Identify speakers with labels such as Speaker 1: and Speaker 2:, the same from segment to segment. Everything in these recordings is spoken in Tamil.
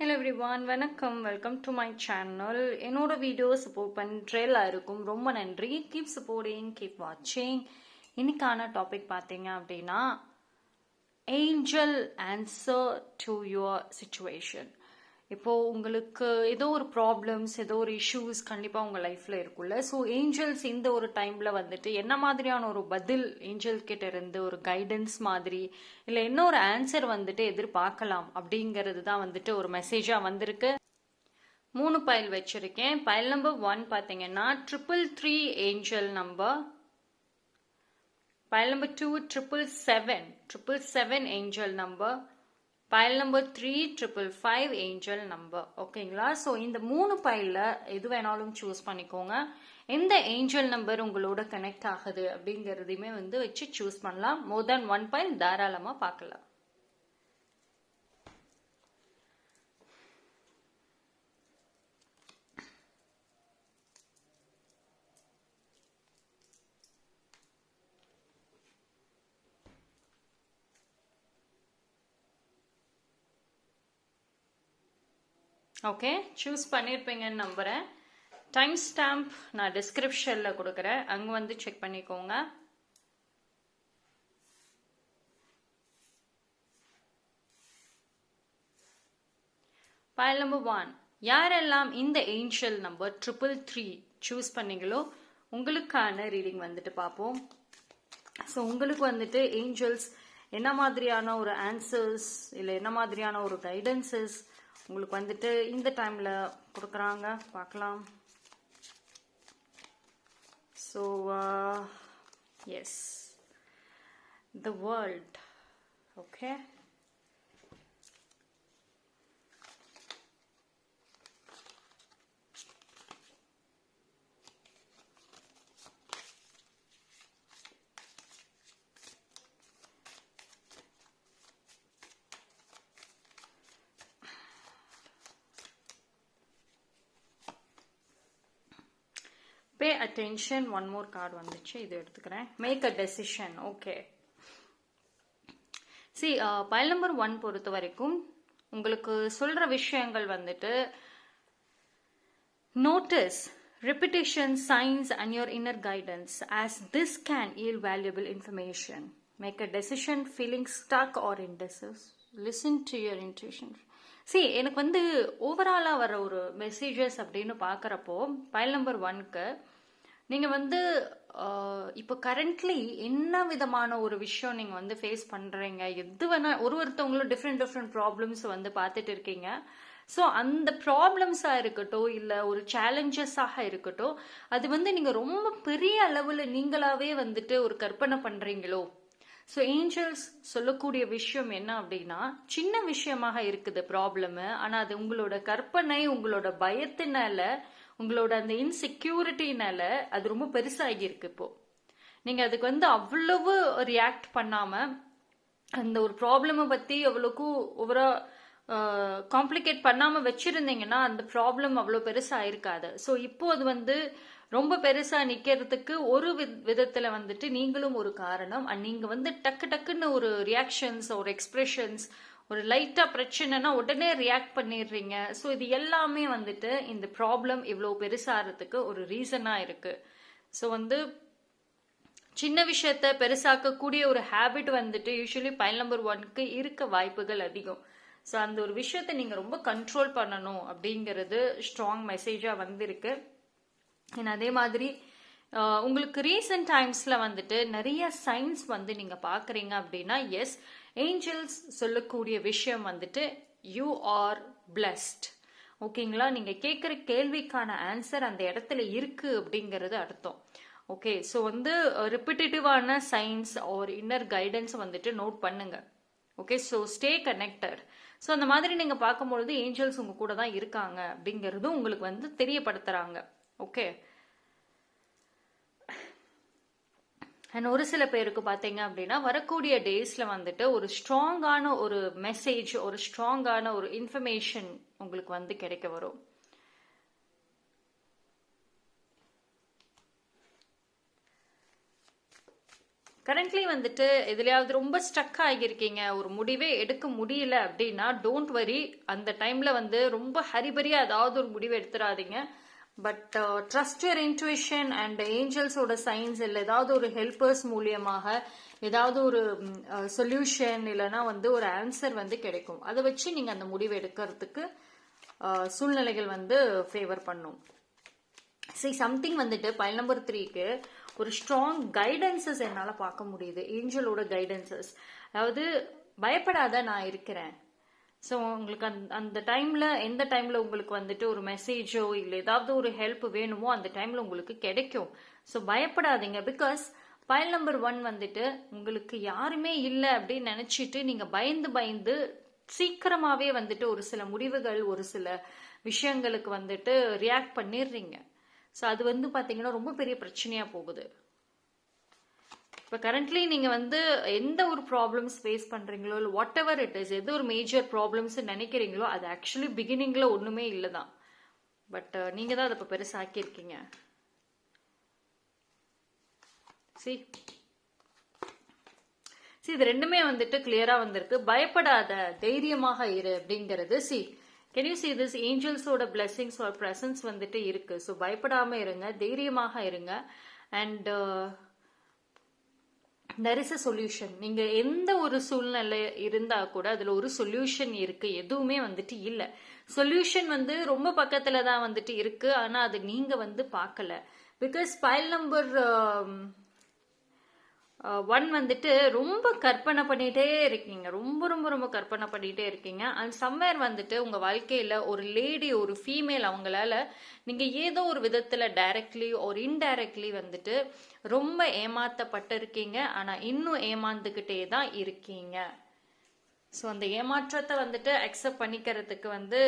Speaker 1: ஹலோ எவ்ரிவான் வணக்கம். வெல்கம் டு மை சேனல் என்னோட வீடியோ சப்போர்ட் பண்ணுற எல்லாருக்கும் ரொம்ப நன்றி. கீப் சப்போர்ட்டிங் கீப் வாட்சிங் இன்னைக்கான டாபிக் பார்த்தீங்க அப்படின்னா angel answer to your situation இப்போ உங்களுக்கு ஏதோ ஒரு ப்ராப்ளம்ஸ் ஏதோ ஒரு இஷ்யூஸ் கண்டிப்பாக உங்கள் லைஃப்பில் இருக்குல்ல ஸோ ஏஞ்சல்ஸ் இந்த ஒரு டைமில் வந்துட்டு என்ன மாதிரியான ஒரு பதில் ஏஞ்சல் கிட்ட இருந்து ஒரு கைடன்ஸ் மாதிரி இல்லை என்ன ஒரு ஆன்சர் வந்துட்டு எதிர்பார்க்கலாம் அப்படிங்கிறது தான் வந்துட்டு ஒரு மெசேஜாக வந்திருக்கு. மூணு பைல் வச்சிருக்கேன். பைல் நம்பர் ஒன் பார்த்தீங்கன்னா triple three angel number pile number 2 triple seven. Triple seven angel number. Pile number three triple five angel number ஓகேங்களா ஸோ இந்த மூணு பைலில் எது வேணாலும் சூஸ் பண்ணிக்கோங்க. எந்த ஏஞ்சல் நம்பர் உங்களோட கனெக்ட் ஆகுது அப்படிங்கிறதையுமே வந்து வச்சு சூஸ் பண்ணலாம். மோர் தேன் ஒன் பைல் தாராளமாக பார்க்கலாம். ஓகே சூஸ் பண்ணியிருப்பீங்கன்னு நம்புகிறேன் டைம் ஸ்டாம்ப் நான் டிஸ்கிரிப்ஷனில் கொடுக்குறேன். அங்கே வந்து செக் பண்ணிக்கோங்க. ஃபைல் நம்பர் ஒன் யாரெல்லாம் இந்த angel number triple three choose பண்ணீங்களோ உங்களுக்கான ரீடிங் வந்துட்டு பார்ப்போம். ஸோ உங்களுக்கு வந்துட்டு ஏஞ்சல்ஸ் என்ன மாதிரியான ஒரு ஆன்சர்ஸ் இல்லை என்ன மாதிரியான ஒரு கைடன்சஸ் உங்களுக்கு வந்துட்டு இந்த டைமில் கொடுக்குறாங்க. பார்க்கலாம். So yes the world okay pay attention one more card வந்துச்சு இது எடுத்துக்கிறேன் make a decision okay see pile number one பொறுத்த வரைக்கும் உங்களுக்கு சொல்கிற விஷயங்கள் வந்துட்டு notice repetition signs and your inner guidance as this can yield valuable information make a decision feeling stuck or indecisive listen to your intuition see எனக்கு வந்து ஓவராலாக வர ஒரு மெசேஜஸ் அப்படின்னு பார்க்குறப்போ ஃபைல் நம்பர் ஒன்க்கு நீங்கள் வந்து இப்போ கரண்ட்லி என்ன விதமான ஒரு விஷயம் நீங்கள் வந்து ஃபேஸ் பண்ணுறீங்க எது வேணா ஒரு ஒருத்தவங்களும் டிஃப்ரெண்ட் டிஃப்ரெண்ட் ப்ராப்ளம்ஸ் வந்து பார்த்துட்டு இருக்கீங்க. ஸோ அந்த ப்ராப்ளம்ஸாக இருக்கட்டும் இல்லை ஒரு சேலஞ்சஸாக இருக்கட்டும் அது வந்து நீங்கள் ரொம்ப பெரிய அளவில் நீங்களாவே வந்துட்டு ஒரு கற்பனை பண்ணுறீங்களோ ஸோ ஏஞ்சல்ஸ் சொல்லக்கூடிய விஷயம் என்ன அப்படின்னா சின்ன விஷயமாக இருக்குது ப்ராப்ளமு ஆனால் அது உங்களோட கற்பனை உங்களோட பயத்தினால உங்களோட அந்த இன்செக்யூரிட்டினால அது ரொம்ப பெருசாகி இருக்கு இப்போ. நீங்கள் அதுக்கு வந்து அவ்வளவு ரியாக்ட் பண்ணாமல் அந்த ஒரு ப்ராப்ளமை பற்றி அவ்வளோக்கும் ஓவரா காம்ப்ளிகேட் பண்ணாமல் வச்சுருந்தீங்கன்னா அந்த ப்ராப்ளம் அவ்வளோ பெருசாக இருக்காது ஸோ இப்போ அது வந்து ரொம்ப பெருசாக நிற்கிறதுக்கு ஒரு விதத்தில் வந்துட்டு நீங்களும் ஒரு காரணம். அண்ட் நீங்கள் வந்து டக்கு டக்குன்னு ஒரு ரியாக்ஷன்ஸ் ஒரு எக்ஸ்பிரஷன்ஸ் ஒரு லைட்டாக பிரச்சனைனா உடனே ரியாக்ட் பண்ணிடுறீங்க. ஸோ இது எல்லாமே வந்துட்டு இந்த ப்ராப்ளம் இவ்வளோ பெருசாகிறதுக்கு ஒரு ரீசனாக இருக்குது ஸோ வந்து சின்ன விஷயத்த பெருசாக்கக்கூடிய ஒரு ஹேபிட் வந்துட்டு யூஸ்வலி பைல் நம்பர் ஒன்க்கு இருக்க வாய்ப்புகள் அதிகம். ஸோ அந்த ஒரு விஷயத்தை நீங்கள் ரொம்ப கண்ட்ரோல் பண்ணணும் அப்படிங்கிறது ஸ்ட்ராங் மெசேஜாக வந்திருக்கு. அண்ட் அதே மாதிரி உங்களுக்கு ரீசெண்ட் டைம்ஸில் வந்துட்டு நிறைய சைன்ஸ் வந்து நீங்கள் பார்க்குறீங்க அப்படின்னா எஸ் ஏஞ்சல்ஸ் சொல்லக்கூடிய விஷயம் வந்துட்டு யூ ஆர் பிளஸ்ட் ஓகேங்களா நீங்கள் கேட்குற கேள்விக்கான ஆன்சர் அந்த இடத்துல இருக்குது அப்படிங்கிறது அர்த்தம். ஓகே ஸோ வந்து ரிப்பிட்டேட்டிவான சயின்ஸ் ஒரு இன்னர் கைடன்ஸ் வந்துட்டு நோட் பண்ணுங்க. Okay so stay connected so அந்த மாதிரி நீங்கள் பார்க்கும்பொழுது ஏஞ்சல்ஸ் உங்கள் கூட தான் இருக்காங்க அப்படிங்கிறதும் உங்களுக்கு வந்து தெரியப்படுத்துகிறாங்க ஓகே. அண்ட் ஒரு சில பேருக்கு பார்த்தீங்க அப்படின்னா வரக்கூடிய டேஸில் வந்துட்டு ஒரு ஸ்ட்ராங்கான ஒரு மெசேஜ் ஒரு ஸ்ட்ராங்கான ஒரு இன்ஃபர்மேஷன் உங்களுக்கு வந்து கிடைக்க வரும். கரண்ட்லி வந்துட்டு எதுலையாவது ரொம்ப ஸ்ட்ரக் ஆகியிருக்கீங்க ஒரு முடிவே எடுக்க முடியல அப்படின்னா டோன்ட் வரி அந்த டைம்ல வந்து ரொம்ப ஹரிபரியா ஏதாவது ஒரு முடிவு எடுத்துடாதீங்க. But trust your intuition and ஏஞ்சல்ஸோட signs இல்லை ஏதாவது ஒரு ஹெல்பர்ஸ் மூலியமாக ஏதாவது ஒரு சொல்யூஷன் இல்லைன்னா வந்து ஒரு ஆன்சர் வந்து கிடைக்கும். அதை வச்சு நீங்கள் அந்த முடிவு எடுக்கிறதுக்கு சூழ்நிலைகள் வந்து ஃபேவர் பண்ணும். சரி சம்திங் வந்துட்டு பைல் நம்பர் த்ரீக்கு ஒரு ஸ்ட்ராங் கைடன்சஸ் என்னால் பார்க்க முடியுது. ஏஞ்சலோட கைடன்சஸ் அதாவது பயப்படாத நான் இருக்கிறேன். ஸோ உங்களுக்கு அந் அந்த டைமில் எந்த டைமில் உங்களுக்கு வந்துட்டு ஒரு மெசேஜோ இல்லை ஏதாவது ஒரு ஹெல்ப் வேணுமோ அந்த டைமில் உங்களுக்கு கிடைக்கும். ஸோ பயப்படாதீங்க. பிகாஸ் ஃபைல் நம்பர் ஒன் வந்துட்டு உங்களுக்கு யாருமே இல்லை அப்படின்னு நினச்சிட்டு நீங்கள் பயந்து பயந்து சீக்கிரமாகவே வந்துட்டு ஒரு சில முடிவுகள் ஒரு சில விஷயங்களுக்கு வந்துட்டு ரியாக்ட் பண்ணிடுறீங்க. ஸோ அது வந்து பார்த்தீங்கன்னா ரொம்ப பெரிய பிரச்சனையாக போகுது. இப்போ கரண்ட்லி நீங்கள் வந்து எந்த ஒரு ப்ராப்ளம்ஸ் ஃபேஸ் பண்ணுறீங்களோ இல்லை வாட் எவர் இட் இஸ் எது ஒரு மேஜர் ப்ராப்ளம்ஸ் நினைக்கிறீங்களோ அது ஆக்சுவலி பிகினிங்கில் ஒன்றுமே இல்லை தான் பட் நீங்கள் தான் அதை இப்போ பெருசாக்கியிருக்கீங்க. சி சி இது ரெண்டுமே வந்துட்டு கிளியரா வந்திருக்கு. பயப்படாத தைரியமாக இரு அப்படிங்கிறது. See can you see this ஏஞ்சல்ஸோட blessings or presence வந்துட்டு இருக்கு. ஸோ பயப்படாமல் இருங்க தைரியமாக இருங்க. And there is a solution நீங்க எந்த ஒரு சூழ்நிலை இருந்தா கூட அதுல ஒரு சொல்யூஷன் இருக்கு எதுவுமே வந்துட்டு இல்ல. சொல்யூஷன் வந்து ரொம்ப பக்கத்துல தான் வந்துட்டு இருக்கு ஆனா அது நீங்க வந்து பார்க்கல. பிகாஸ் ஃபைல் நம்பர் ஒன் வந்துட்டு ரொம்ப கற்பனை பண்ணிகிட்டே இருக்கீங்க. ரொம்ப ரொம்ப ரொம்ப கற்பனை பண்ணிகிட்டே இருக்கீங்க. அண்ட் சம்வேர் வந்துட்டு உங்கள் வாழ்க்கையில் ஒரு லேடி ஒரு ஃபீமேல் அவங்களால நீங்கள் ஏதோ ஒரு விதத்தில் டைரக்ட்லி ஒரு இன்டைரக்ட்லி வந்துட்டு ரொம்ப ஏமாத்தப்பட்டிருக்கீங்க. ஆனால் இன்னும் ஏமாந்துக்கிட்டே தான் இருக்கீங்க. ஸோ அந்த ஏமாற்றத்தை வந்துட்டு அக்செப்ட் பண்ணிக்கிறதுக்கு வந்து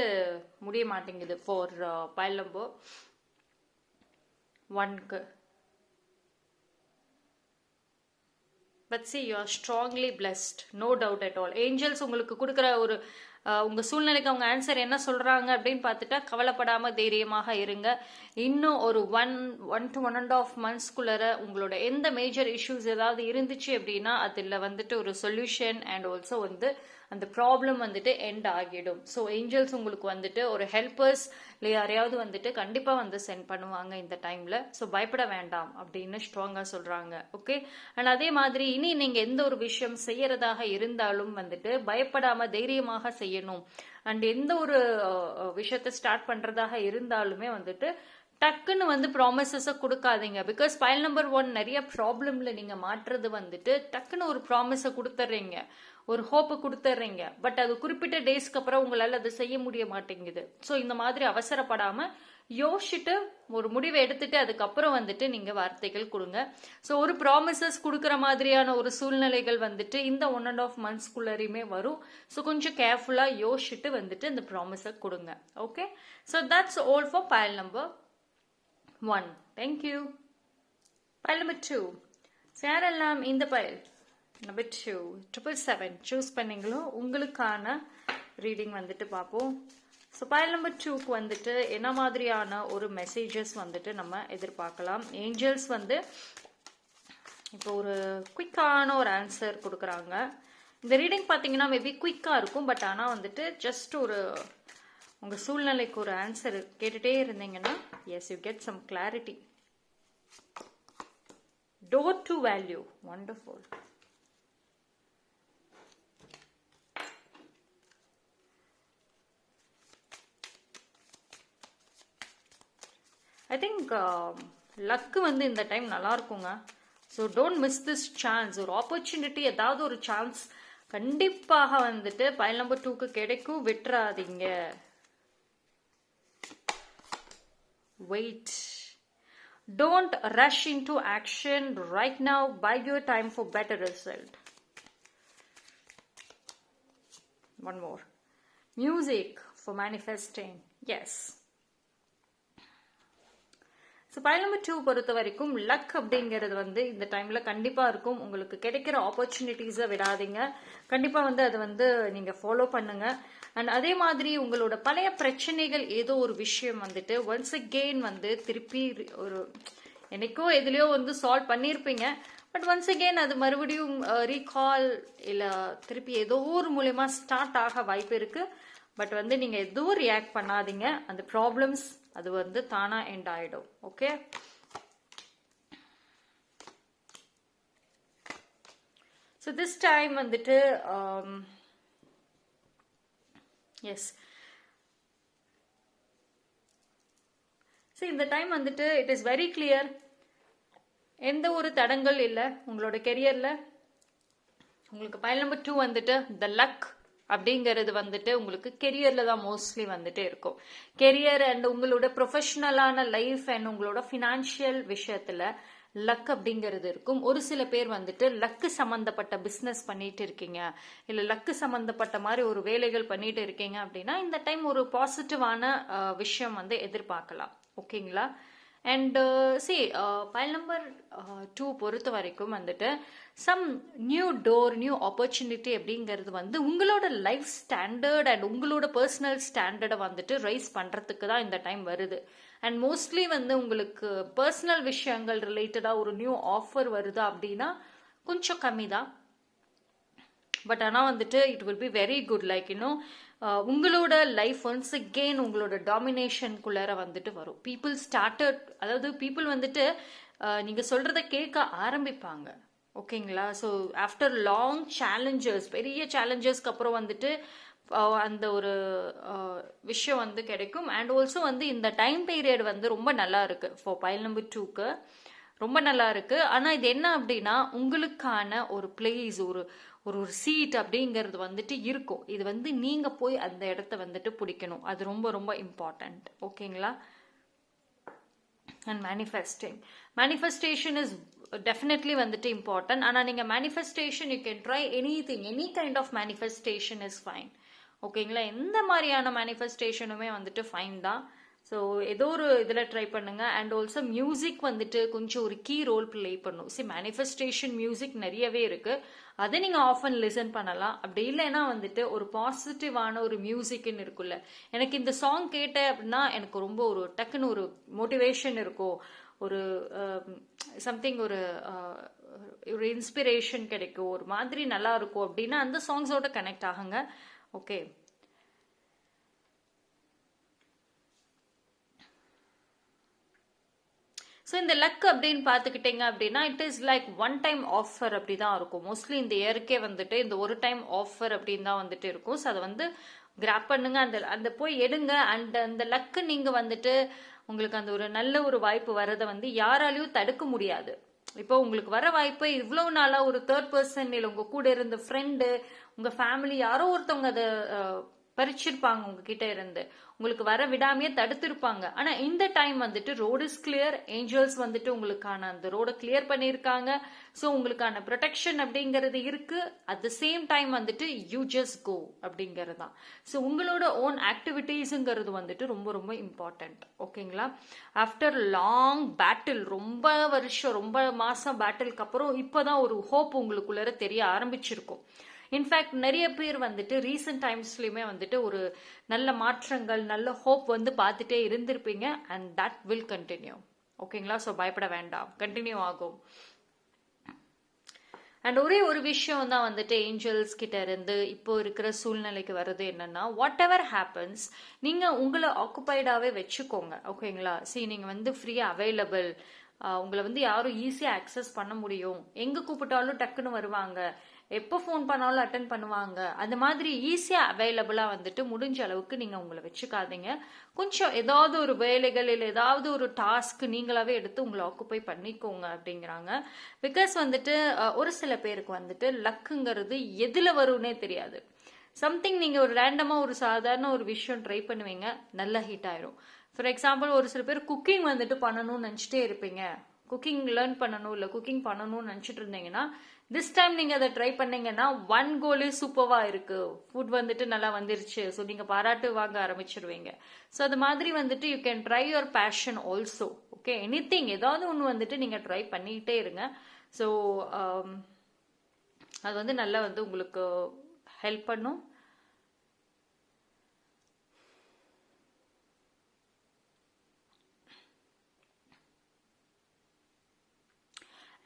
Speaker 1: முடிய மாட்டேங்குது ஃபார் பைலம்போ ஒன்க்கு but see you are strongly blessed no doubt at all angels உங்களுக்கு கொடுக்குற ஒரு உங்கள் சூழ்நிலைக்கு அவங்க ஆன்சர் என்ன சொல்கிறாங்க அப்படின்னு பார்த்துட்டா கவலைப்படாம தைரியமாக இருங்க. இன்னும் ஒரு one one to one and half மந்த்ஸ்குள்ளார உங்களோட எந்த மேஜர் இஷ்யூஸ் ஏதாவது இருந்துச்சு அப்படின்னா அதில் வந்துட்டு ஒரு சொல்யூஷன் அண்ட் ஆல்சோ வந்து அந்த ப்ராப்ளம் வந்துட்டு எண்ட் ஆகிடும். ஸோ ஏஞ்சல்ஸ் உங்களுக்கு வந்துட்டு ஒரு ஹெல்பர்ஸ் இல்லை யாரையாவது வந்துட்டு கண்டிப்பாக வந்து சென்ட் பண்ணுவாங்க இந்த டைமில் ஸோ பயப்பட வேண்டாம் அப்படின்னு ஸ்ட்ராங்காக சொல்கிறாங்க ஓகே அண்ட் அதே மாதிரி இனி நீங்கள் எந்த ஒரு விஷயம் செய்யறதாக இருந்தாலும் வந்துட்டு பயப்படாமல் தைரியமாக செய்யணும். அண்ட் எந்த ஒரு விஷயத்தை ஸ்டார்ட் பண்ணுறதாக இருந்தாலுமே வந்துட்டு டக்குன்னு வந்து ப்ராமிசஸை கொடுக்காதீங்க. பிகாஸ் ஃபைல் நம்பர் ஒன் நிறைய ப்ராப்ளம்ல நீங்க மாற்றுறது வந்துட்டு டக்குன்னு ஒரு ப்ராமிஸை கொடுத்துட்றீங்க. ஒரு ஹோப்பை கொடுத்துட்றீங்க பட் அது குறிப்பிட்ட டேஸ்க்கு அப்புறம் உங்களால் அதை செய்ய முடிய மாட்டேங்குது. ஸோ இந்த மாதிரி அவசரப்படாமல் யோசிச்சுட்டு ஒரு முடிவை எடுத்துட்டு அதுக்கப்புறம் வந்துட்டு நீங்கள் வார்த்தைகள் கொடுங்க. ஸோ ஒரு ப்ராமிசஸ் கொடுக்குற மாதிரியான ஒரு சூழ்நிலைகள் வந்துட்டு இந்த ஒன் அண்ட் ஆஃப் மந்த்ஸ்குள்ளரையுமே வரும். ஸோ கொஞ்சம் கேர்ஃபுல்லாக யோசிச்சுட்டு வந்துட்டு இந்த ப்ராமிஸை கொடுங்க. Okay so that's all for pile number one thank you pile number two யாரெல்லாம் இந்த pile number two triple seven choose பண்ணீங்களோ உங்களுக்கான ரீடிங் வந்துட்டு பார்ப்போம். ஸோ பயல் நம்பர் டூக்கு வந்துட்டு என்ன மாதிரியான ஒரு மெசேஜஸ் வந்துட்டு நம்ம எதிர்பார்க்கலாம். ஏஞ்சல்ஸ் வந்து இப்போ ஒரு குயிக்கான ஒரு ஆன்சர் கொடுக்குறாங்க. இந்த ரீடிங் பார்த்தீங்கன்னா மேபி குயிக்காக இருக்கும் பட் ஆனால் வந்துட்டு ஜஸ்ட் ஒரு உங்கள் சூழ்நிலைக்கு ஒரு ஆன்சர் கேட்டுகிட்டே இருந்தீங்கன்னா yes you get some clarity door to value wonderful I think luck வந்து இந்த டைம் நல்லா இருக்குங்க so don't miss this chance ஒரு ஆப்பர்ச்சுனிட்டி ஏதாவது ஒரு சான்ஸ் கண்டிப்பாக வந்துட்டு பயல் நம்பர் டூக்கு கிடைக்கும். விட்டுறாதீங்க. Wait don't rush into action right now bide your time for better result one more music for manifesting yes so pile number two பொறுத்த வரைக்கும் லக் அப்படிங்கிறது வந்து இந்த டைமில் கண்டிப்பாக இருக்கும். உங்களுக்கு கிடைக்கிற ஆப்பர்ச்சுனிட்டிஸை விடாதீங்க. கண்டிப்பாக வந்து அதை வந்து நீங்கள் ஃபாலோ பண்ணுங்கள் அண்ட் அதே மாதிரி உங்களோட பழைய பிரச்சனைகள் ஏதோ ஒரு விஷயம் வந்துட்டு ஒன்ஸ் அகெயின் வந்து திருப்பி ஒரு என்னைக்கோ எதுலேயோ வந்து சால்வ் பண்ணியிருப்பீங்க பட் ஒன்ஸ் அகெயின் அது மறுபடியும் ரீகால் இல்லை திருப்பி ஏதோ ஒரு மூலயமா ஸ்டார்ட் ஆக வாய்ப்பு இருக்கு. பட் வந்து நீங்க எதுவும் ரியாக்ட் பண்ணாதீங்க. அந்த ப்ராப்ளம்ஸ் அது வந்து தானா எண்ட் ஆயிடும். ஓகே ஸோ திஸ் டைம் வந்துட்டு um, எஸ் ஸோ இந்த டைம் வந்துட்டு இட் இஸ் வெரி கிளியர் எந்த ஒரு தடங்கள் இல்லை. உங்களோட கெரியரில் உங்களுக்கு பயல் நம்பர் டூ வந்துட்டு த லக் அப்படிங்கிறது வந்துட்டு உங்களுக்கு கெரியரில் தான் மோஸ்ட்லி வந்துட்டு இருக்கும். கெரியர் அண்ட் உங்களோட ப்ரொஃபஷ்னலான லைஃப் அண்ட் உங்களோட ஃபினான்ஷியல் விஷயத்தில் லக் அப்படிங்கிறது இருக்கும். ஒரு சில பேர் வந்துட்டு லக்கு சம்மந்தப்பட்ட பிஸ்னஸ் பண்ணிட்டு இருக்கீங்க. இல்லை லக்கு சம்மந்தப்பட்ட மாதிரி ஒரு வேலைகள் பண்ணிட்டு இருக்கீங்க அப்படின்னா இந்த டைம் ஒரு பாசிட்டிவான விஷயம் வந்து எதிர்பார்க்கலாம். ஓகேங்களா and see pile number two பொறுத்த வரைக்கும் வந்துட்டு some new door new opportunity அப்படிங்கிறது வந்து உங்களோட லைஃப் ஸ்டாண்டர்ட் அண்ட் உங்களோட பர்சனல் ஸ்டாண்டர்டை வந்துட்டு ரைஸ் பண்ணுறதுக்கு தான் இந்த டைம் வருது. அண்ட் மோஸ்ட்லி வந்து உங்களுக்கு பர்சனல் விஷயங்கள் ரிலேட்டடாக ஒரு நியூ ஆஃபர் வருதா அப்படின்னா கொஞ்சம் கம்மி தான் பட் ஆனால் வந்துட்டு it will be very good like இன்னும் உங்களோட லைஃப் ஒன்ஸ் அகெயின் உங்களோட டாமினேஷனுக்குள்ளார வந்துட்டு வரும். பீப்புள் ஸ்டார்டட் அதாவது பீப்புள் வந்துட்டு நீங்கள் சொல்கிறத கேட்க ஆரம்பிப்பாங்க. ஓகேங்களா? ஸோ ஆஃப்டர் லாங் சேலஞ்சஸ் பெரிய சேலஞ்சஸ்க்கு அப்புறம் வந்துட்டு அந்த ஒரு விஷயம் வந்து கிடைக்கும். அண்ட் ஆல்சோ வந்து இந்த டைம் பீரியட் வந்து ரொம்ப நல்லா இருக்கு. ஃபார் பைல் நம்பர் டூக்கு ரொம்ப நல்லா இருக்கு. ஆனால் இது என்ன அப்படின்னா உங்களுக்கான ஒரு பிளேஸ் ஒரு ஒரு ஒரு சீட் அப்படிங்கிறது வந்துட்டு இருக்கும். இது வந்து நீங்கள் போய் அந்த இடத்த வந்துட்டு பிடிக்கணும். அது ரொம்ப ரொம்ப இம்பார்ட்டண்ட் ஓகேங்களா? And manifesting manifestation is definitely வந்துட்டு இம்பார்ட்டன்ட் ஆனால் நீங்கள் manifestation you can try anything any kind of manifestation is fine ஓகேங்களா? எந்த மாதிரியான மேனிஃபெஸ்டேஷனுமே வந்துட்டு ஃபைன் தான். ஸோ ஏதோ ஒரு இதில் ட்ரை பண்ணுங்க. அண்ட் ஆல்சோ மியூசிக் வந்துட்டு கொஞ்சம் ஒரு கீ ரோல் ப்ளே பண்ணும். சி மேனிஃபெஸ்டேஷன் மியூசிக் நிறையவே இருக்குது அதை நீங்கள் ஆஃப் அண்ட் லிசன் பண்ணலாம். அப்படி இல்லைன்னா வந்துட்டு ஒரு பாசிட்டிவான ஒரு மியூசிக்னு இருக்குல்ல எனக்கு இந்த சாங் கேட்டேன் அப்படின்னா எனக்கு ரொம்ப ஒரு டக்குன்னு ஒரு மோட்டிவேஷன் இருக்கும். ஒரு um, சம்திங் ஒரு uh, ஒரு இன்ஸ்பிரேஷன் கிடைக்கும். ஒரு மாதிரி நல்லா இருக்கும் அப்படின்னா அந்த சாங்ஸோட கனெக்ட் ஆகுங்க. ஓகே ஸோ இந்த லக் அப்படின்னு பார்த்துக்கிட்டிங்க அப்படின்னா it is like one time offer அப்படி தான் இருக்கும். மோஸ்ட்லி இந்த இயற்கே வந்துட்டு இந்த ஒரு டைம் ஆஃபர் அப்படின்னு தான் வந்துட்டு இருக்கும். ஸோ அதை வந்து கிராப் பண்ணுங்க. அந்த அந்த போய் எடுங்க. அண்ட் அந்த லக்கு நீங்கள் வந்துட்டு உங்களுக்கு அந்த ஒரு நல்ல ஒரு வாய்ப்பு வரதை வந்து யாராலையும் தடுக்க முடியாது. இப்போ உங்களுக்கு வர வாய்ப்பு இவ்வளோ நாளாக ஒரு தேர்ட் பர்சன் இல்லை உங்கள் கூட இருந்த ஃப்ரெண்டு உங்கள் ஃபேமிலி யாரோ ஒருத்தவங்க அதை பறிச்சிருப்பாங்க உங்ககிட்ட இருந்து. உங்களுக்கு வர விடாமையே தடுத்திருப்பாங்க. ஆனா இந்த டைம் வந்துட்டு ரோடு இஸ் கிளியர் ஏஞ்சல்ஸ் வந்துட்டு உங்களுக்கான அந்த ரோட கிளியர் பண்ணியிருக்காங்க. ஸோ உங்களுக்கான ப்ரொடெக்ஷன் அப்படிங்கிறது இருக்கு. அட் த சேம் டைம் வந்துட்டு யூ ஜஸ்ட் கோ அப்படிங்கிறது தான். ஸோ உங்களோட ஓன் ஆக்டிவிட்டீஸுங்கிறது வந்துட்டு ரொம்ப ரொம்ப இம்பார்ட்டன்ட் ஓகேங்களா ஆஃப்டர் லாங் பேட்டில் ரொம்ப வருஷம் ரொம்ப மாசம் பேட்டிலுக்கு அப்புறம் இப்போதான் ஒரு ஹோப் உங்களுக்குள்ளார தெரிய ஆரம்பிச்சிருக்கும். இன்ஃபேக்ட் நிறைய பேர் வந்துட்டு ரீசெண்ட் டைம்ஸ்லயுமே வந்துட்டு ஒரு நல்ல மாற்றங்கள் நல்ல ஹோப் வந்து பார்த்துட்டே இருந்திருப்பீங்க அண்ட் தட் வில் கண்டினியூ ஓகேங்களா ஸோ பயப்பட வேண்டாம். கண்டினியூ ஆகும். அண்ட் ஒரே ஒரு விஷயம் தான் வந்துட்டு ஏஞ்சல்ஸ் கிட்ட இருந்து இப்போ இருக்கிற சூழ்நிலைக்கு வர்றது என்னன்னா வாட் எவர் ஹேப்பன்ஸ் நீங்க உங்களை ஆக்குபைடாவே வச்சுக்கோங்க. ஓகேங்களா சி நீங்க வந்து ஃப்ரீயா அவைலபிள் உங்களை வந்து யாரும் ஈஸியாக அக்சஸ் பண்ண முடியும். எங்கே கூப்பிட்டாலும் டக்குன்னு வருவாங்க. எப்போ ஃபோன் பண்ணாலும் அட்டன் பண்ணுவாங்க. அந்த மாதிரி ஈஸியாக அவைலபிளாக வந்துட்டு முடிஞ்ச அளவுக்கு நீங்கள் உங்களை வச்சுக்காதீங்க. கொஞ்சம் ஏதாவது ஒரு வேலைகள் இல்லை ஏதாவது ஒரு டாஸ்க் நீங்களாவே எடுத்து உங்களை ஆக்குப்பை பண்ணிக்கோங்க அப்படிங்கிறாங்க. பிகாஸ் வந்துட்டு ஒரு சில பேருக்கு வந்துட்டு லக்குங்கிறது எதில் வரும்னே தெரியாது. சம்திங் நீங்கள் ஒரு ரேண்டமாக ஒரு சாதாரண ஒரு விஷயம் ட்ரை பண்ணுவீங்க நல்லா ஹீட் ஆயிரும். ஃபார் எக்ஸாம்பிள் ஒரு சில பேர் குக்கிங் வந்துட்டு பண்ணணும்னு நினச்சிட்டே இருப்பீங்க. குக்கிங் லேர்ன் பண்ணணும் இல்லை குக்கிங் பண்ணணும்னு நினச்சிட்டு இருந்தீங்கன்னா திஸ் டைம் நீங்கள் அதை ட்ரை பண்ணீங்கன்னா ஒன் கோலே சூப்பராக இருக்கு. ஃபுட் வந்துட்டு நல்லா வந்துருச்சு. ஸோ நீங்கள் பாராட்டு வாங்க ஆரம்பிச்சிருவீங்க. ஸோ அது மாதிரி வந்துட்டு you can try your passion also okay anything ஏதாவது ஒன்று வந்துட்டு நீங்கள் ட்ரை பண்ணிக்கிட்டே இருங்க. ஸோ um, அது வந்து நல்லா வந்து உங்களுக்கு ஹெல்ப் பண்ணும்.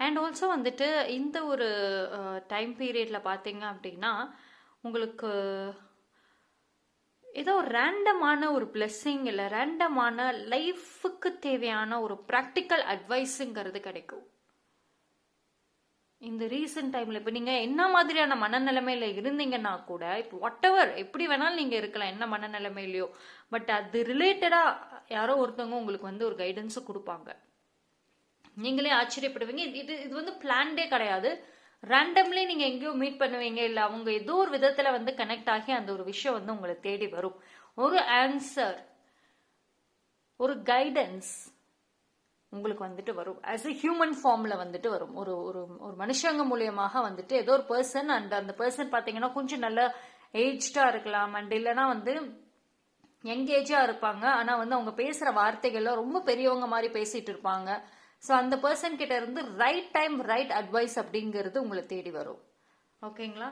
Speaker 1: அண்ட் ஆல்சோ வந்துட்டு இந்த ஒரு டைம் பீரியடில் பார்த்தீங்க அப்படின்னா உங்களுக்கு ஏதோ ஒரு ரேண்டமான ஒரு பிளெஸ்ஸிங் இல்லை ரேண்டமான லைஃபுக்கு தேவையான ஒரு ப்ராக்டிக்கல் அட்வைஸுங்கிறது கிடைக்கும். இந்த ரீசன்ட் டைமில் இப்போ நீங்கள் என்ன மாதிரியான மனநிலைமையில் இருந்தீங்கன்னா கூட இப்போ வாட் எவர் எப்படி வேணாலும் நீங்கள் இருக்கலாம் என்ன மனநிலைமையிலையோ பட் அது ரிலேட்டடாக யாரோ ஒருத்தவங்க உங்களுக்கு வந்து ஒரு கைடன்ஸும் கொடுப்பாங்க. நீங்களே ஆச்சரியப்படுவீங்க. இது இது இது வந்து பிளான்டே கிடையாது. ரேண்டம்லி நீங்க எங்கேயோ மீட் பண்ணுவீங்க இல்ல அவங்க ஏதோ ஒரு விதத்துல வந்து கனெக்ட் ஆகி அந்த ஒரு விஷயம் வந்து உங்களை தேடி வரும். ஒரு ஆன்சர் ஒரு கைடன்ஸ் உங்களுக்கு வந்துட்டு வரும். ஆஸ் எ ஹியூமன் ஃபார்ம்ல வந்துட்டு வரும். ஒரு ஒரு ஒரு மனுஷங்க மூலியமாக வந்துட்டு ஏதோ ஒரு பர்சன் அண்ட் அந்த பர்சன் பாத்தீங்கன்னா கொஞ்சம் நல்ல ஏஜ்டா இருக்கலாம். அண்ட் இல்லைன்னா வந்து யங் இருப்பாங்க. ஆனா வந்து அவங்க பேசுற வார்த்தைகள்லாம் ரொம்ப பெரியவங்க மாதிரி பேசிட்டு இருப்பாங்க. ஸோ அந்த பர்சன் கிட்ட இருந்து ரைட் டைம் ரைட் அட்வைஸ் அப்படிங்கிறது உங்களை தேடி வரும். ஓகேங்களா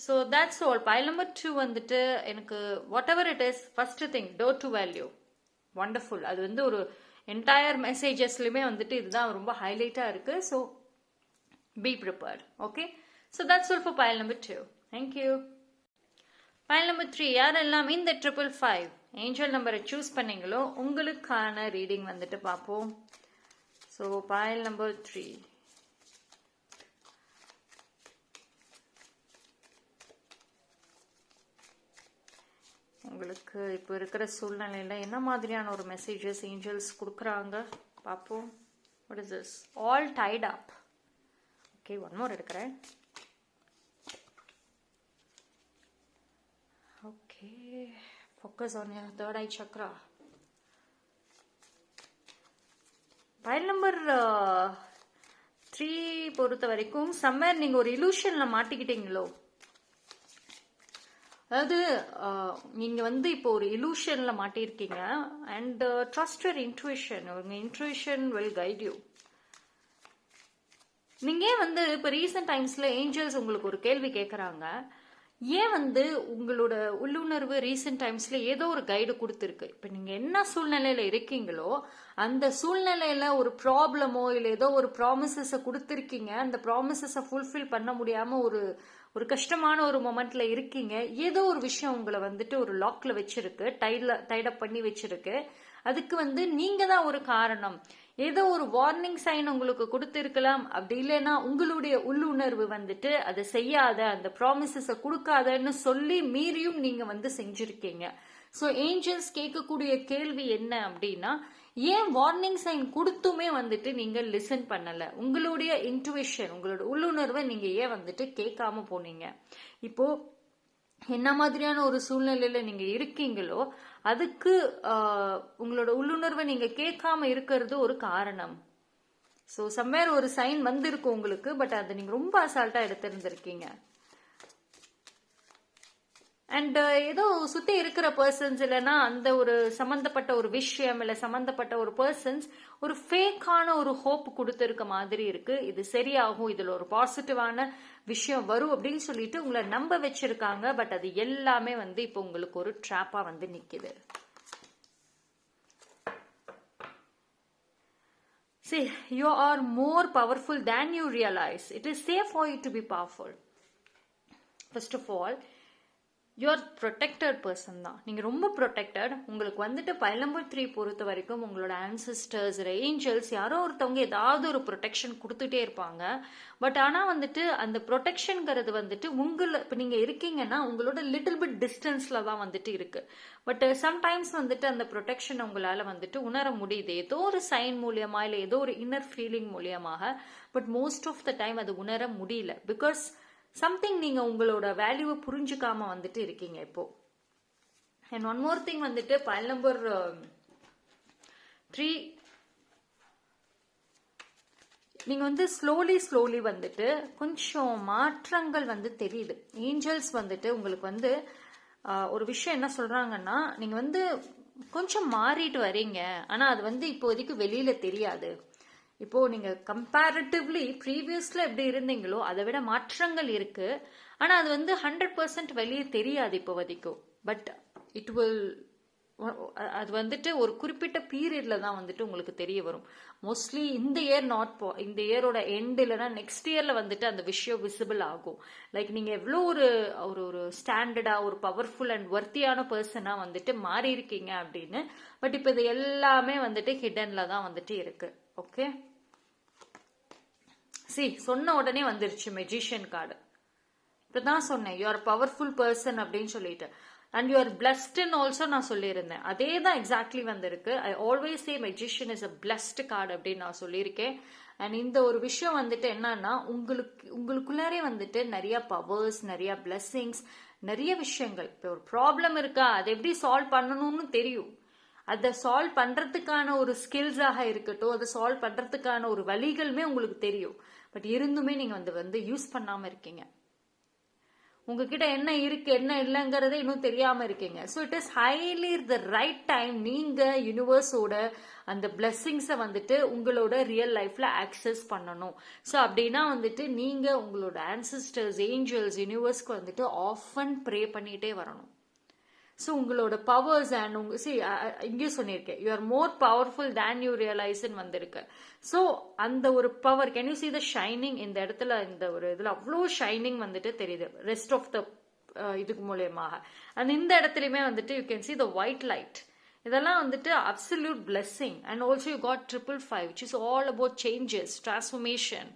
Speaker 1: so that's all pile number two வந்துட்டு எனக்கு whatever it is first thing door to value wonderful அது வந்து ஒரு என்டையர் மெசேஜஸ்லையுமே வந்துட்டு இதுதான் ரொம்ப ஹைலைட்டாக இருக்குது so be prepared okay so that's all for pile number two thank you pile number three யாரெல்லாம் இந்த ட்ரிபிள் ஃபைவ் ஏஞ்சல் நம்பரை சூஸ் பண்ணீங்களோ உங்களுக்கான ரீடிங் வந்துட்டு பார்ப்போம். ஸோ pile நம்பர் த்ரீ உங்களுக்கு இப்போ இருக்கிற சூழ்நிலையில் என்ன மாதிரியான ஒரு மெசேஜஸ் ஏஞ்சல்ஸ் கொடுக்குறாங்க? பார்ப்போம். What is this all tied up okay one more எடுக்கிறேன். Okay focus on your third eye chakra pile number three பொறுத்த வரைக்கும் சம்மர் நீங்கள் ஒரு இலூஷனில் மாட்டிக்கிட்டீங்களோ. அதாவது நீங்கள் நீங்க வந்து இப்போ ஒரு இலூஷன்ல மாட்டியிருக்கீங்க அண்ட் ட்ரஸ்ட் யுவர் இன்ட்யூஷன் உங்க இன்ட்யூஷன் வில் கைட் யூ நீங்க வந்து இப்போ ரீசெண்ட் டைம்ஸ்ல ஏஞ்சல்ஸ் உங்களுக்கு ஒரு கேள்வி கேட்குறாங்க ஏன் வந்து உங்களோட உள்ளுணர்வு ரீசெண்ட் டைம்ஸ்ல ஏதோ ஒரு கைடு கொடுத்துருக்கு? இப்போ நீங்க என்ன சூழ்நிலையில இருக்கீங்களோ அந்த சூழ்நிலையில ஒரு ப்ராப்ளமோ இல்லை ஏதோ ஒரு ப்ராமிசஸை கொடுத்துருக்கீங்க. அந்த ப்ராமிசஸை ஃபுல்ஃபில் பண்ண முடியாம ஒரு ஒரு கஷ்டமான ஒரு மொமெண்ட்ல இருக்கீங்க. ஏதோ ஒரு விஷயம் உங்களை வந்துட்டு ஒரு லாக்ல வச்சிருக்கு டைட்ல டைடப் பண்ணி வச்சிருக்கு. அதுக்கு வந்து நீங்க தான் ஒரு காரணம். ஏதோ ஒரு வார்னிங் சைன் உங்களுக்கு கொடுத்துருக்கலாம். அப்படி இல்லைன்னா உங்களுடைய உள்ளுணர்வு வந்துட்டு அதை செய்யாத அந்த ப்ராமிசஸை கொடுக்காதன்னு சொல்லி மீறியும் நீங்கள் வந்து செஞ்சுருக்கீங்க. ஸோ ஏஞ்சல்ஸ் கேட்கக்கூடிய கேள்வி என்ன அப்படின்னா ஏன் வார்னிங் சைன் கொடுத்துமே வந்துட்டு நீங்கள் லிசன் பண்ணலை? உங்களுடைய இன்ட்யூஷன் உங்களோட உள்ளுணர்வை நீங்கள் ஏன் வந்துட்டு கேட்காம போனீங்க? இப்போ என்ன மாதிரியான ஒரு சூழ்நிலையில நீங்க இருக்கீங்களோ அதுக்கு உங்களோட உள்ளுணர்வை நீங்க கேட்காம இருக்கிறது ஒரு காரணம். ஸோ சம்வேர் ஒரு சைன் வந்திருக்கும் உங்களுக்கு பட் அதை நீங்க ரொம்ப அசால்ட்டா எடுத்திருந்திருக்கீங்க. அண்ட் uh, ஏதோ சுத்தி இருக்கிற பர்சன்ஸ் இல்லைன்னா அந்த ஒரு சம்பந்தப்பட்ட ஒரு விஷயம் இல்லை சம்பந்தப்பட்ட ஒரு பர்சன்ஸ் ஒரு ஃபேக்கான ஒரு ஹோப் கொடுத்துருக்க மாதிரி இருக்கு இது சரியாகும் இதுல ஒரு பாசிட்டிவான விஷயம் வரும் அப்படின்னு சொல்லிட்டு உங்களை நம்ப வச்சிருக்காங்க பட் அது எல்லாமே வந்து இப்போ உங்களுக்கு ஒரு ட்ராப்பா வந்து நிக்குது See, you are more powerful than you realize. It is safe for you to be powerful. First of all you are protected person தான். நீங்கள் ரொம்ப ப்ரொடெக்டட் உங்களுக்கு வந்துட்டு பைல் நம்பர் த்ரீ பொறுத்த வரைக்கும் உங்களோட ஆன்சிஸ்டர்ஸ் ஏஞ்சல்ஸ் யாரோ ஒருத்தவங்க ஏதாவது ஒரு ப்ரொடெக்ஷன் கொடுத்துட்டே இருப்பாங்க. பட் ஆனால் வந்துட்டு அந்த ப்ரொடெக்ஷனுங்கிறது வந்துட்டு உங்களை இப்போ நீங்கள் இருக்கீங்கன்னா உங்களோட லிட்டில் பிட் டிஸ்டன்ஸில் தான் வந்துட்டு இருக்குது பட் சம்டைம்ஸ் வந்துட்டு அந்த ப்ரொடெக்ஷன் உங்களால் வந்துட்டு உணர முடியுது. ஏதோ ஒரு சைன் மூலியமாக இல்லை ஏதோ ஒரு இன்னர் ஃபீலிங் மூலியமாக. But most of the time அது உணர முடியல. பிகாஸ் சம்திங் நீங்கள் உங்களோட வேல்யூவை புரிஞ்சுக்காம வந்துட்டு இருக்கீங்க இப்போ. அண்ட் ஒன் மோர் திங் வந்துட்டு பயல் நம்பர் த்ரீ நீங்கள் வந்து ஸ்லோலி ஸ்லோலி வந்துட்டு கொஞ்சம் மாற்றங்கள் வந்து தெரியுது. ஏஞ்சல்ஸ் வந்துட்டு உங்களுக்கு வந்து ஒரு விஷயம் என்ன சொல்கிறாங்கன்னா நீங்கள் வந்து கொஞ்சம் மாறிட்டு வரீங்க. ஆனால் அது வந்து இப்போதைக்கு வெளியில் தெரியாது. இப்போ நீங்க கம்பேரிட்டிவ்லி ப்ரீவியஸ்ல எப்படி இருந்தீங்களோ அதை விட மாற்றங்கள் இருக்கு. ஆனா அது வந்து ஹண்ட்ரட் பர்சன்ட் வெளியே தெரியாது இப்போ வரைக்கும். பட் இட் வில் அது வந்துட்டு ஒரு குறிப்பிட்ட பீரியட்ல தான் வந்துட்டு உங்களுக்கு தெரிய வரும். மோஸ்ட்லி இந்த இயர் நாட் போ இந்த இயரோட எண்ட் இல்லைன்னா நெக்ஸ்ட் இயர்ல வந்துட்டு அந்த விஷயம் விசிபிள் ஆகும். லைக் நீங்க எவ்வளோ ஒரு ஒரு ஒரு ஸ்டாண்டர்டா ஒரு பவர்ஃபுல் அண்ட் ஒர்த்தியான பர்சனா வந்துட்டு மாறி இருக்கீங்க அப்படின்னு. பட் இப்போ இது எல்லாமே வந்துட்டு ஹிடன்ல தான் வந்துட்டு இருக்கு. ஓகே சி சொன்ன உடனே வந்துருச்சு மெஜிஷியன் கார்டு இப்பதான் சொன்னேன் யூ ஆர் பவர்ஃபுல் பர்சன் அப்படின்னு சொல்லிட்டு. அண்ட் யூ ஆர் பிளஸ்ட்னு ஆல்சோ நான் சொல்லியிருந்தேன். அதே தான் எக்ஸாக்ட்லி வந்திருக்கு. I always say magician is a blessed card அப்படின்னு நான் சொல்லியிருக்கேன். அண்ட் இந்த ஒரு விஷயம் வந்துட்டு என்னன்னா உங்களுக்கு உங்களுக்குள்ளாரே வந்துட்டு நிறைய பவர்ஸ் நிறைய பிளஸ்ஸிங்ஸ் நிறைய விஷயங்கள். இப்போ ஒரு ப்ராப்ளம் இருக்கா? அதை எப்படி சால்வ் பண்ணணும்னு தெரியும். அதை சால்வ் பண்ணுறதுக்கான ஒரு ஸ்கில்ஸாக இருக்கட்டும் அதை சால்வ் பண்ணுறதுக்கான ஒரு வழிகளுமே உங்களுக்கு தெரியும். பட் இருந்துமே நீங்க வந்து வந்து யூஸ் பண்ணாம இருக்கீங்க. உங்ககிட்ட என்ன இருக்கு என்ன இல்லைங்கிறதே இன்னும் தெரியாம இருக்கீங்க. So it is highly the right time நீங்க யூனிவர்ஸோட அந்த பிளெஸ்ஸிங்ஸை வந்துட்டு உங்களோட ரியல் லைஃப்ல ஆக்சஸ் பண்ணணும். ஸோ அப்படின்னா வந்துட்டு நீங்க உங்களோட ஆன்சிஸ்டர்ஸ் ஏஞ்சல்ஸ் யூனிவர்ஸ்க்கு வந்துட்டு ஆஃபன் ப்ரே பண்ணிட்டே வரணும். ஸோ உங்களோட பவர்ஸ் அண்ட் உங்க சி இங்கேயும் சொல்லியிருக்கேன். You are more powerful than you ரியலைஸ்ன்னு வந்திருக்கு. ஸோ அந்த ஒரு power can you see the shining இந்த இடத்துல இந்த ஒரு இதில் அவ்வளோ ஷைனிங் வந்துட்டு தெரியுது. ரெஸ்ட் ஆஃப் த இதுக்கு மூலியமாக. அண்ட் இந்த இடத்துலையுமே வந்துட்டு you can see the white light இதெல்லாம் வந்துட்டு absolute blessing and also you got triple five which is all about changes transformation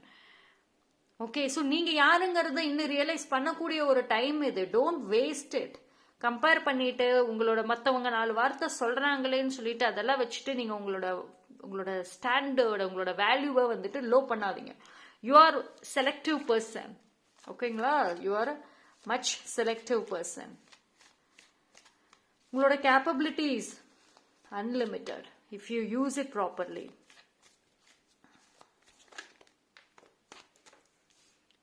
Speaker 1: okay so நீங்கள் யாருங்கிறத இன்னும் ரியலைஸ் பண்ணக்கூடிய ஒரு டைம் இது. டோன்ட் வேஸ்ட் இட் கம்பேர் பண்ணிட்டு உங்களோட மற்றவங்க நாலு வார்த்தை சொல்றாங்களேன்னு சொல்லிட்டு அதெல்லாம் வச்சுட்டு நீங்க உங்களோட உங்களோட ஸ்டாண்டர்டோட உங்களோட வேல்யூவை வந்துட்டு லோ பண்ணாதீங்க யூ ஆர் செலக்டிவ் பர்சன் ஓகேங்களா you are much selective person உங்களோட capabilities unlimited if you use it properly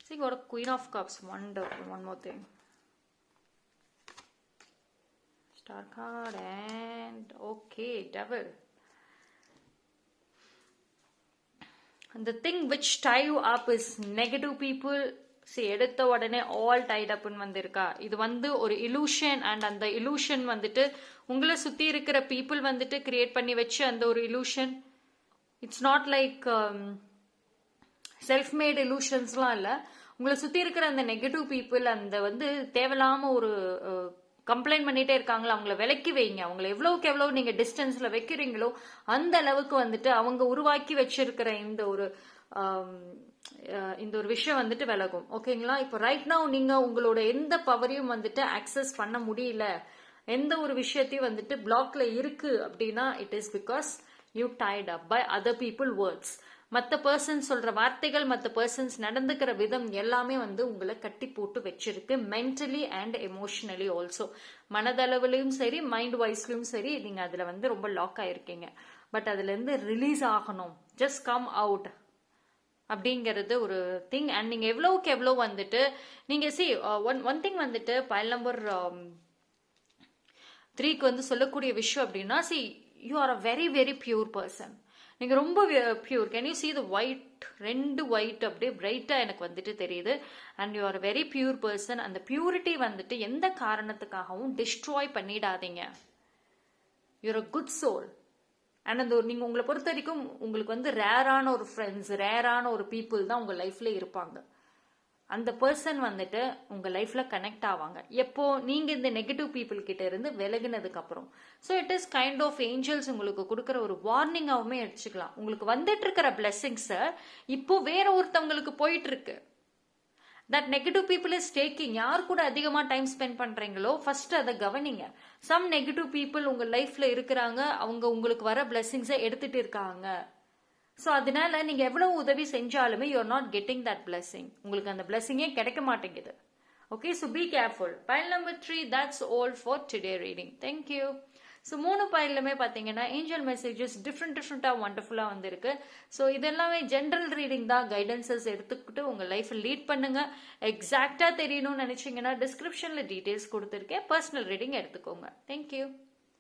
Speaker 1: See, got a Queen of Cups. Wonderful. One more thing. Star card and okay, devil. And the thing which tie you up is negative people. சரி எடுத்த உடனே ஆல் டைட் அப்னு வந்திருக்கா இது வந்து ஒரு இலூஷன் அண்ட் அந்த இலூஷன் வந்துட்டு உங்களை சுத்தி இருக்கிற பீப்புள் வந்துட்டு கிரியேட் பண்ணி வச்சு அந்த ஒரு illusion it's not like self made இலூஷன்ஸ்லாம் இல்லை உங்களை சுத்தி இருக்கிற அந்த நெகட்டிவ் பீப்புள் அந்த வந்து தேவையில்லாம ஒரு uh, கம்ப்ளைண்ட் பண்ணிட்டே இருக்காங்களோ? அவங்கள விலக்கி வைங்க. அவங்கள எவ்வளவுக்கு எவ்வளவு நீங்க டிஸ்டன்ஸ்ல வைக்கிறீங்களோ அந்த அளவுக்கு வந்துட்டு அவங்க உருவாக்கி வச்சிருக்கிற இந்த ஒரு இந்த ஒரு விஷயம் வந்துட்டு விலகும். ஓகேங்களா? இப்போ ரைட் நவ் நீங்க உங்களோட எந்த பவரையும் வந்துட்டு ஆக்சஸ் பண்ண முடியல. எந்த ஒரு விஷயத்தையும் வந்துட்டு பிளாக்ல இருக்கு அப்படின்னா it is because you tied up by other people words மற்ற பர்சன்ஸ் சொல்ற வார்த்தைகள் மற்ற பர்சன்ஸ் நடந்துக்கிற விதம் எல்லாமே வந்து உங்களை கட்டி போட்டு வச்சிருக்கு மென்டலி அண்ட் எமோஷனலி ஆல்சோ மனதளவுலையும் சரி மைண்ட் வைஸ்லயும் சரி நீங்க அதுல வந்து ரொம்ப லாக் ஆயிருக்கீங்க. பட் அதுல இருந்து ரிலீஸ் ஆகணும். ஜஸ்ட் கம் அவுட் அப்படிங்கிறது ஒரு திங் அண்ட் நீங்க எவ்வளவுக்கு எவ்வளோ வந்துட்டு நீங்க சி ஒன் ஒன் திங் வந்துட்டு பயல் நம்பர் த்ரீக்கு வந்து சொல்லக்கூடிய விஷயம் அப்படின்னா see you are a very very pure person நீங்கள் ரொம்ப pure can you see the white ரெண்டு ஒயிட் அப்படியே பிரைட்டாக எனக்கு வந்துட்டு தெரியுது. And you are very pure person அந்த பியூரிட்டி வந்துட்டு எந்த காரணத்துக்காகவும் டிஸ்ட்ராய் பண்ணிடாதீங்க. Your a good soul and அந்த ஒரு நீங்கள் உங்களை பொறுத்த வரைக்கும் உங்களுக்கு வந்து ரேரான ஒரு ஃப்ரெண்ட்ஸ் ரேரான ஒரு பீப்புள் தான் உங்கள் லைஃப்ல இருப்பாங்க. அந்த பர்சன் வந்துட்டு உங்க லைஃப்ல கனெக்ட் ஆவாங்க. எப்போ நீங்க இந்த நெகட்டிவ் பீப்புள் கிட்ட இருந்து விலகினதுக்கு அப்புறம். So it is kind of angels உங்களுக்கு கொடுக்குற ஒரு வார்னிங்காகவுமே எடுத்துக்கலாம். உங்களுக்கு வந்துட்டு இருக்கிற பிளெஸிங்ஸை இப்போ வேற ஒருத்தவங்களுக்கு போயிட்டு இருக்கு that negative people is taking யார் கூட அதிகமாக டைம் ஸ்பெண்ட் பண்ணுறீங்களோ ஃபர்ஸ்ட் அதை கவனிங்க. சம் நெகட்டிவ் பீப்புள் உங்கள் லைஃப்பில் இருக்கிறாங்க அவங்க உங்களுக்கு வர பிளெஸிங்ஸை எடுத்துகிட்டு இருக்காங்க. ஸோ அதனால நீங்கள் எவ்வளோ உதவி செஞ்சாலுமே you are not getting that blessing உங்களுக்கு அந்த பிளெஸிங்கே கிடைக்க மாட்டேங்குது. Okay so be careful pile number three that's all for today reading thank you so மூணு பைலுமே பார்த்தீங்கன்னா ஏஞ்சல் மெசேஜஸ் டிஃப்ரெண்ட் டிஃப்ரெண்ட்டாக ஒண்டர்ஃபுல்லாக வந்திருக்கு. ஸோ இதெல்லாமே ஜென்ரல் ரீடிங் தான். கைடன்சஸ் எடுத்துக்கிட்டு உங்கள் லைஃப்பை லீட் பண்ணுங்கள் எக்ஸாக்டாக தெரியணும்னு நினச்சிங்கன்னா டிஸ்கிரிப்ஷனில் டீட்டெயில்ஸ் கொடுத்துருக்கேன். பர்சனல் ரீடிங் எடுத்துக்கோங்க. தேங்க்யூ